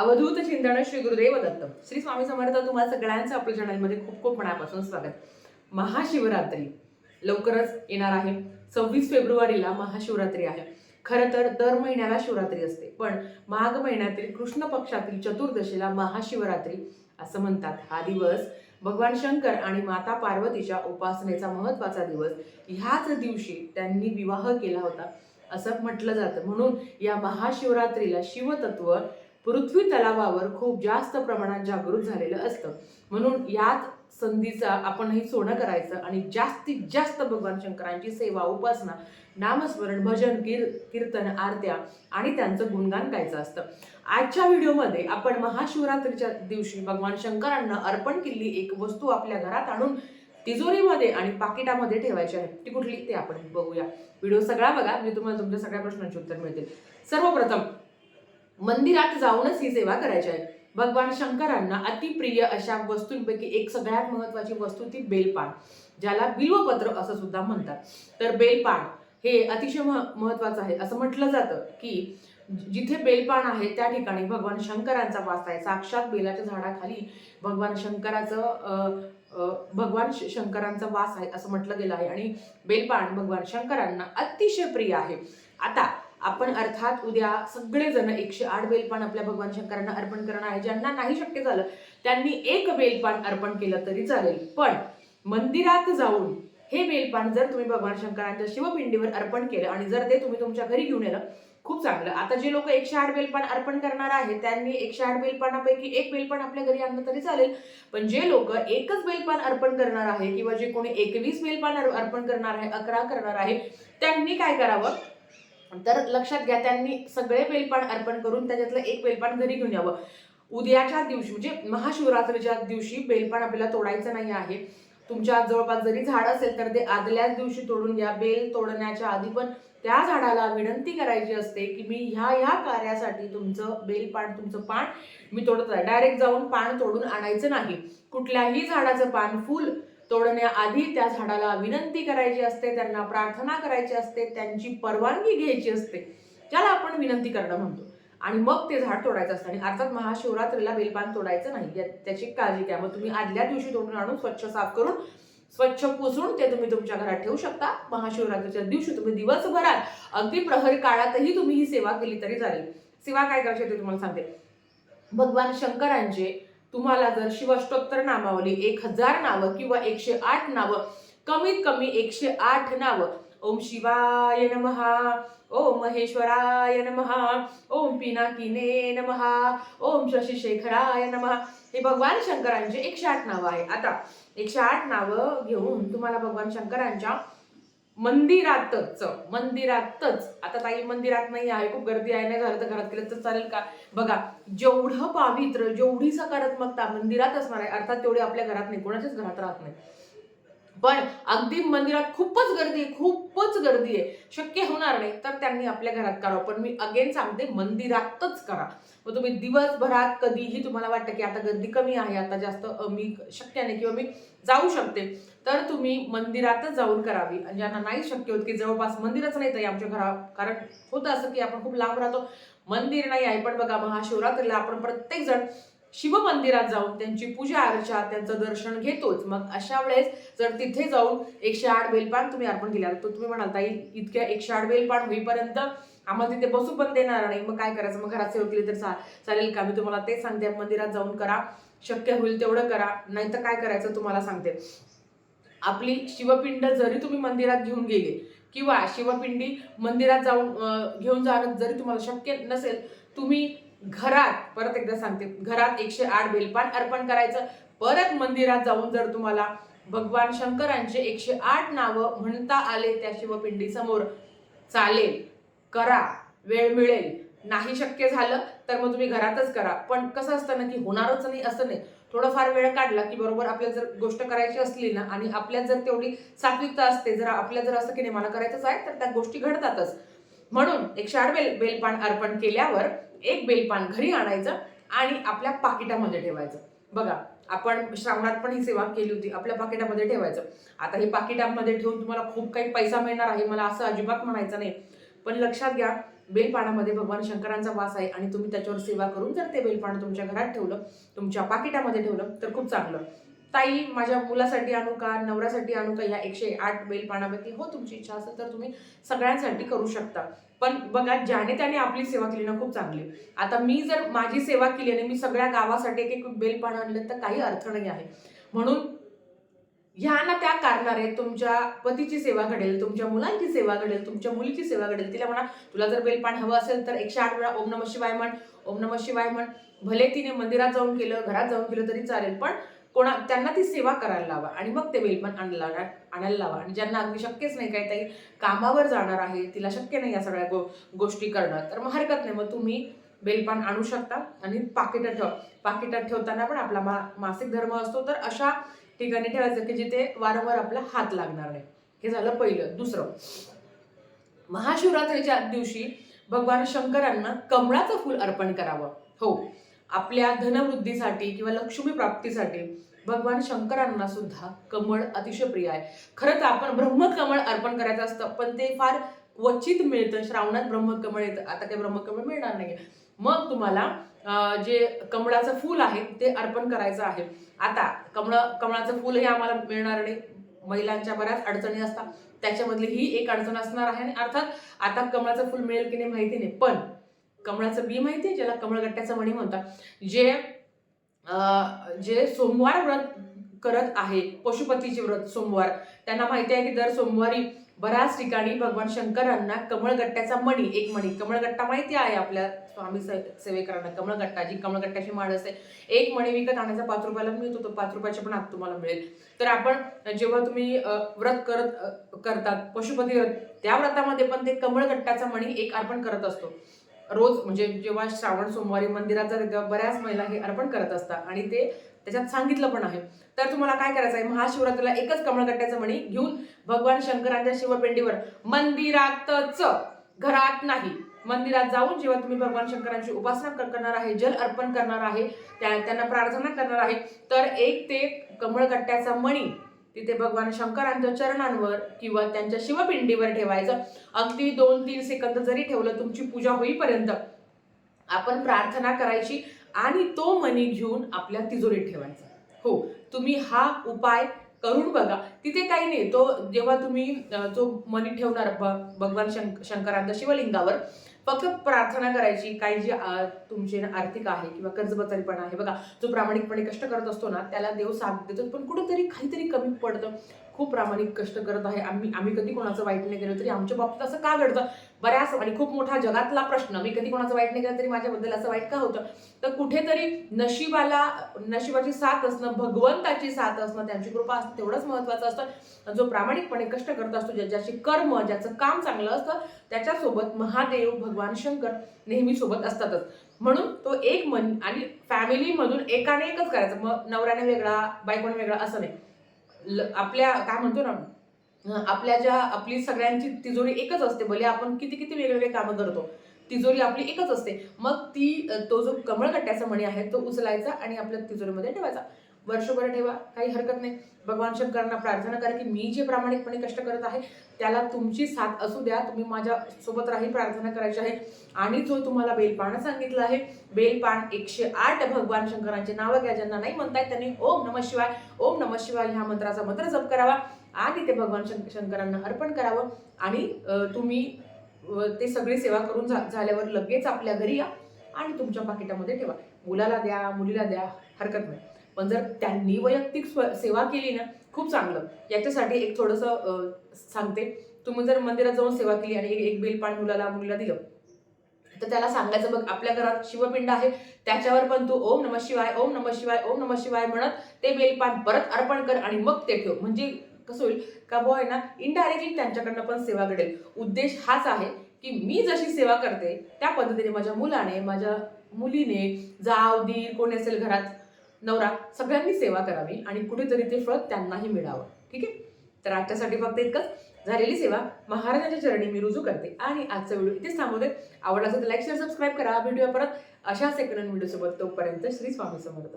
अवधूत चिंतन श्री गुरुदेव दत्त. श्री स्वामी समर्थ तुम्हाला सगळ्यांचं आपल्या चॅनलमध्ये खूप खूप मनापासून स्वागत. महाशिवरात्री लवकरच येणार आहे. सव्वीस फेब्रुवारीला महाशिवरात्री आहे. खरं तर दर महिन्याला शिवरात्री असते. पण माघ महिन्यातील कृष्ण पक्षातील चतुर्दशीला महाशिवरात्री असं म्हणतात. हा दिवस भगवान शंकर आणि माता पार्वतीच्या उपासनेचा महत्त्वाचा दिवस. ह्याच दिवशी त्यांनी विवाह केला होता असं म्हटलं जातं. म्हणून या महाशिवरात्रीला शिवतत्व पृथ्वी तलावावर खूप जास्त प्रमाणात जागृत झालेलं असतं. म्हणून याच संधीचा आपणही सोनं करायचं आणि जास्तीत जास्त भगवान शंकरांची सेवा उपासना नामस्मरण भजन कीर कीर्तन आरत्या आणि त्यांचं गुणगान गायचं असतं. आजच्या व्हिडिओमध्ये आपण महाशिवरात्रीच्या दिवशी भगवान शंकरांना अर्पण केलेली एक वस्तू आपल्या घरात आणून तिजोरीमध्ये आणि पाकिटामध्ये ठेवायची आहे. ती कुठली? ते आपण बघूया. व्हिडिओ सगळा बघा मी तुम्हाला तुमच्या सगळ्या प्रश्नांची उत्तर मिळतील. सर्वप्रथम मंदिरात जाऊनच ही सेवा करायची आहे. भगवान शंकरांना अतिप्रिय अशा वस्तूंपैकी एक सगळ्यात महत्वाची वस्तू ती बेलपान ज्याला बिल्वपत्र असं सुद्धा म्हणतात. तर बेलपान हे अतिशय महत्वाचं आहे. असं म्हटलं जातं की जिथे बेलपान आहे त्या ठिकाणी भगवान शंकरांचा वास आहे. साक्षात बेलाच्या झाडाखाली भगवान शंकराचं भगवान शंकरांचा वास आहे असं म्हटलं गेलं आहे. आणि बेलपान भगवान शंकरांना अतिशय प्रिय आहे. आता आपण अर्थात उद्या सगळेजण एकशे आठ बेलपान आपल्या भगवान शंकरांना अर्पण करणार आहे. ज्यांना नाही शक्य झालं त्यांनी एक बेलपान अर्पण केलं तरी चालेल. पण मंदिरात जाऊन हे बेलपान जर तुम्ही भगवान शंकरांच्या शिवपिंडीवर अर्पण केलं आणि जर ते तुम्ही तुमच्या घरी घेऊन येलं खूप चांगलं. आता जे लोक एकशे आठ बेलपान अर्पण करणार आहेत त्यांनी एकशे आठ बेलपानापैकी एक बेलपान आपल्या घरी आणलं तरी चालेल. पण जे लोक एकच बेलपान अर्पण करणार आहे किंवा जे कोणी एकवीस बेलपान अर्पण करणार आहे अकरा करणार आहे त्यांनी काय करावं? तर लक्षात घ्या त्यांनी सगळे बेलपान अर्पण करून त्याच्यातलं एक बेलपान घरी घेऊन यावं. उद्याच्या दिवशी म्हणजे महाशिवरात्रीच्या दिवशी बेलपान आपल्याला तोडायचं नाही आहे. तुमच्या जवळपास जरी झाड असेल तर ते आदल्याच दिवशी तोडून घ्या. बेल तोडण्याच्या आधी पण त्या झाडाला विनंती करायची असते की मी ह्या ह्या कार्यासाठी तुमचं बेलपान तुमचं पान मी तोडत आहे. डायरेक्ट जाऊन पान तोडून आणायचं नाही. कुठल्याही झाडाचं पान फुल तोडण्याआधी त्या झाडाला विनंती करायची असते त्यांना प्रार्थना करायची असते त्यांची परवानगी घ्यायची असते त्याला आपण विनंती करणं म्हणतो. आणि मग ते झाड तोडायचं असतं. आणि अर्थात महाशिवरात्रीला बेलपान तोडायचं नाही. या- त्याची काळजी घ्या. मग तुम्ही आदल्या दिवशी तोडून आणून स्वच्छ साफ करून स्वच्छ पुसून ते तुम्ही तुमच्या घरात ठेवू शकता. महाशिवरात्रीच्या दिवशी तुम्ही दिवसभरात अगदी प्रहरी काळातही तुम्ही ही सेवा केली तरी चालेल. सेवा काय करायची ते तुम्हाला सांगते. भगवान शंकरांचे तुम्हाला जर शिवष्टोत्तर नामावली एक हजार नावं किंवा एकशे आठ नावं कमीत कमी एकशे आठ नावं. ओम शिवाय नमहा ओम महेश्वराय नमहा ओम पिनाकिने नमहा ओम शशिशेखराय नमहा हे भगवान शंकरांचे एकशे आठ नावं आहे आता एकशे आठ नावं घेऊन तुम्हाला भगवान शंकरांच्या मंदिरातच मंदिरातच. आता ताई मंदिरात नाही आहे खूप गर्दी आहे नाही घरात घरात केलं तर चालेल का? बघा जेवढं पावित्र्य जेवढी सकारात्मकता मंदिरात असणार आहे अर्थात तेवढी आपल्या घरात नाही कोणाच्याच घरात राहत नाही. पण अगदी मंदिरात खूपच गर्दी आहे खूपच गर्दी आहे. शक्य होणार नाही तर त्यांनी आपल्या घरात करावं. पण मी अगेन सांगते मंदिरातच करा. मग तुम्ही दिवसभरात कधीही तुम्हाला वाटतं की आता गर्दी कमी आहे आता जास्त मी शक्य नाही किंवा मी जाऊ शकते. तर तुम्ही मंदिरातच जाऊन करावी. ज्यांना नाही शक्य होत की जवळपास मंदिरच नाही तरी आमच्या घरा कारण होतं असं की आपण खूप लांब राहतो. मंदिर नाही आहे पण बघा महाशिवरात्रीला आपण प्रत्येक शिवमंदिरात शिव मंदिरात जाऊन त्यांची पूजा अर्चा त्यांचं दर्शन घेतोच. मग अशा वेळेस जर तिथे जाऊन एकशे आठ बेलपान तुम्ही अर्पण केल्या तर तुम्ही म्हणाल ताई इतक्या एकशे आठ बेलपान होईपर्यंत आम्हाला तिथे बसू पण देणार नाही. मग काय करायचं? मग घरात सेवा केली तर चा- चालेल का? मी तुम्हाला तेच सांगते. मंदिरात जाऊन करा. शक्य होईल तेवढं करा. नाही तर काय करायचं तुम्हाला सांगते. आपली शिवपिंड जरी तुम्ही मंदिरात घेऊन गेले किंवा शिवपिंडी मंदिरात जाऊन घेऊन जाणं जरी तुम्हाला शक्य नसेल तुम्ही घरात परत एकदा सांगते घरात एकशे आठ बेलपान अर्पण करायचं. परत मंदिरात जाऊन जर तुम्हाला भगवान शंकरांचे एकशे आठ नावं म्हणता आले त्या शिवपिंडी समोर चालेल करा वेळ मिळेल. नाही शक्य झालं तर मग तुम्ही घरातच करा. पण कसं असतं ना की होणारच नाही असं नाही. थोडंफार वेळ काढला की बरोबर आपल्याला जर गोष्ट करायची असली ना आणि आपल्यात जर तेवढी सात्विकता असते जर आपल्या जर असं की नाही मला करायचंच आहे तर त्या गोष्टी घडतातच. म्हणून एकशे आठ बेल बेलपान अर्पण केल्यावर एक बेलपान घरी आणायचं आणि आपल्या पाकिटामध्ये ठेवायचं. बघा आपण श्रावणात पण ही सेवा केली होती आपल्या पाकिटामध्ये ठेवायचं. आता हे पाकिटामध्ये ठेवून तुम्हाला खूप काही पैसा मिळणार आहे मला असं अजिबात म्हणायचं नाही. पण लक्षात घ्या बेलपानामध्ये भगवान शंकरांचा वास आहे आणि तुम्ही त्याच्यावर सेवा करून जर ते बेलपान तुमच्या घरात ठेवलं तुमच्या पाकिटामध्ये ठेवलं तर खूप चांगलं. ताई माझ्या मुलासाठी आणू का? नवऱ्यासाठी आणू का? या एकशे आठ बेलपानापैकी हो तुमची इच्छा असेल तर तुम्ही सगळ्यांसाठी करू शकता. पण बघा ज्याने त्याने आपली सेवा केली ना खूप चांगली. आता मी जर माझी सेवा केली आणि मी सगळ्या गावासाठी एक एक बेलपान आणलं तर काही अर्थ नाही आहे. म्हणून ह्या ना त्या कारणारे तुमच्या पतीची सेवा घडेल तुमच्या मुलांची सेवा घडेल तुमच्या मुलीची सेवा घडेल. तिला म्हणा तुला जर बेलपान हवं असेल तर एकशे आठ वेळा ओम नम शिवाय म्हण ओम नम शिवाय म्हण. भले तिने मंदिरात जाऊन केलं घरात जाऊन केलं तरी चालेल पण कोणा त्यांना ती सेवा करायला लावा. आणि मग ते बेलपान आणायला आणायला लावा. आणि ज्यांना अगदी शक्यच नाही काही ताई कामावर जाणार आहे तिला शक्य नाही या सगळ्या गो गोष्टी करणं तर मग हरकत नाही. मग तुम्ही बेलपान आणू शकता. आणि पाकिटात ठेव. पाकिटात ठेवताना पण आपला मा मासिक धर्म असतो तर अशा ठिकाणी ठेवायचं की जिथे वारंवार आपला हात लागणार नाही. हे झालं पहिलं. दुसरं. महाशिवरात्रीच्या दिवशी भगवान शंकरांना कमळाचं फूल अर्पण करावं. हो. आपल्या धनवृद्धीसाठी किंवा लक्ष्मी प्राप्तीसाठी भगवान शंकरांना सुद्धा कमळ अतिशय प्रिय आहे. खरं तर आपण ब्रह्मकमळ अर्पण करायचं असतं पण ते फार क्वचित मिळतं. श्रावणात ब्रह्मकमळ येतं. आता ते ब्रह्मकमळ मिळणार नाही मग तुम्हाला जे कमळाचं फूल आहे ते अर्पण करायचं आहे. आता कमळ कमळाचं फूल हे आम्हाला मिळणार नाही. महिलांच्या बऱ्याच अडचणी असतात. त्याच्यामधली ही एक अडचण असणार आहे. आणि अर्थात आता कमळाचं फूल मिळेल की नाही माहिती नाही. पण कमळाचं बी माहिती आहे ज्याला कमळगट्ट्याचं मणी म्हणतात. जे जे सोमवार व्रत करत आहे पशुपतीचे व्रत सोमवार. त्यांना माहिती आहे की दर सोमवारी बऱ्याच ठिकाणी भगवान शंकरांना कमळगट्ट्याचा मणी एक मणी. कमळगट्टा माहिती आहे आपल्या स्वामी से- सेवेकरांना कमळगट्टा जी कमळगट्ट्याची माळ आहे एक मणी विकत आणायचा पाच रुपयाला मिळतो तो पाच रुपयाचे पण आत तुम्हाला मिळेल. तर आपण जेव्हा तुम्ही व्रत करत करतात पशुपती व्रत त्या व्रतामध्ये पण ते कमळगट्ट्याचा मणी एक अर्पण करत असतो. रोज म्हणजे जेव्हा श्रावण सोमवारी मंदिरात तेव्हा बऱ्याच महिला हे अर्पण करत असतात. आणि ते त्याच्यात सांगितलं पण आहे. तर तुम्हाला काय करायचं आहे? महाशिवरात्रीला एकच कमळकट्ट्याचं मणी घेऊन भगवान शंकरांच्या शिवपिंडीवर मंदिरातच घरात नाही मंदिरात जाऊन जेव्हा तुम्ही भगवान शंकरांची उपासना कर- करणार आहे जल अर्पण करणार आहे त्या त्यांना प्रार्थना करणार आहे तर एक ते कमळगट्ट्याचा मणी तिथे भगवान शंकरांच्या चरणांवर किंवा त्यांच्या शिवपिंडीवर ठेवायचं. अगदी दोन तीन सेकंद जरी ठेवलं तुमची पूजा होईपर्यंत आपण प्रार्थना करायची आणि तो मनी घेऊन आपल्या तिजोरीत ठेवायचा. हो तुम्ही हा उपाय करून बघा. तिथे काही नाही तो जेव्हा तुम्ही जो मनी मणी ठेवणार भगवान शंक शंकरांच्या शिवलिंगावर फक्त प्रार्थना करायची काही जे तुमचे ना आर्थिक आहे किंवा कर्जबाजारीपणा आहे. बघा जो प्रामाणिकपणे कष्ट करत असतो ना त्याला देव साथ देतो पण कुठेतरी काहीतरी कमी पडतं. खूप प्रामाणिक कष्ट करत आहे. आम्ही आम्ही कधी कोणाचं वाईट नाही केलं तरी आमच्या बाबतीत असं का घडतं? बऱ्याच आणि खूप मोठा जगातला प्रश्न. मी कधी कोणाचं वाईट नाही केलं तरी माझ्याबद्दल असं वाईट का होतं? तर कुठेतरी नशिबाला नशिबाची साथ असणं भगवंताची साथ असणं त्यांची कृपा असणं तेवढंच महत्वाचं असतं. जो प्रामाणिकपणे कष्ट करत असतो ज्याच्याशी कर्म ज्याचं काम चांगलं असतं त्याच्यासोबत महादेव भगवान शंकर नेहमी सोबत असतातच. म्हणून तो एक मन आणि फॅमिलीमधून एकाने एकच करायचं. मग नवऱ्याने वेगळा बायकोने वेगळा असं नाही. ल- आपल्या काय म्हणतो ना आपल्या ज्या आपली सगळ्यांची तिजोरी एकच असते. भले आपण किती किती वेगवेगळे कामं करतो तिजोरी आपली एकच असते. मग ती तो जो कमळकट्ट्याचा मणी आहे तो उचलायचा आणि आपल्या तिजोरीमध्ये ठेवायचा. वर्षभर ठेवा काही हरकत नाही. भगवान शंकरांना प्रार्थना करा की मी जे प्रामाणिकपणे कष्ट करत आहे त्याला तुमची साथ असू द्या. तुम्ही माझ्या सोबत राही प्रार्थना करायची आहे. आणि जो तुम्हाला बेलपान सांगितलं आहे बेलपान एकशे आठ भगवान शंकरांचे नावं घ्या. ज्यांना नाही म्हणताय त्यांनी ओम नम शिवाय ओम नम शिवाय ह्या मंत्राचा मंत्र जप करावा आणि ते भगवान शंकरांना अर्पण करावं. आणि तुम्ही ते सगळी सेवा करून झा- झाल्यावर लगेच आपल्या घरी या आणि तुमच्या पाकिटामध्ये ठेवा. मुलाला द्या मुलीला द्या हरकत नाही. पण जर त्यांनी वैयक्तिक स्व- सेवा केली ना खूप चांगलं. याच्यासाठी एक थोडंसं सांगते. तुम्ही जर मंदिरात जाऊन सेवा केली आणि एक- एक बेलपान मुलाला मुलीला दिलं तर त्याला सांगायचं बघ आपल्या घरात शिवपिंड आहे. त्याच्यावर पण तू ओम नम शिवाय ओम नम शिवाय ओम नम शिवाय म्हणत ते बेलपान परत अर्पण कर आणि मग ते ठेव. म्हणजे कसं होईल? का बॉय आहे ना इनडायरेक्टली त्यांच्याकडनं पण सेवा घडेल. उद्देश हाच आहे की मी जशी सेवा करते त्या पद्धतीने माझ्या मुलाने माझ्या मुलीने जाव दीर कोणी असेल घरात नवरा सगळ्यांनी सेवा करावी आणि कुठेतरी ते फळ त्यांनाही मिळावं. ठीक आहे? तर आजच्यासाठी फक्त इतकंच. झालेली सेवा महाराजांच्या चरणी मी रुजू करते आणि आजचा व्हिडिओ इथेच थांबवते. आवडला असेल तर लाईक शेअर सबस्क्राईब करा. व्हिडिओ परत अशाच एक व्हिडिओसोबत. सोबत तोपर्यंत श्री स्वामी समर्थ.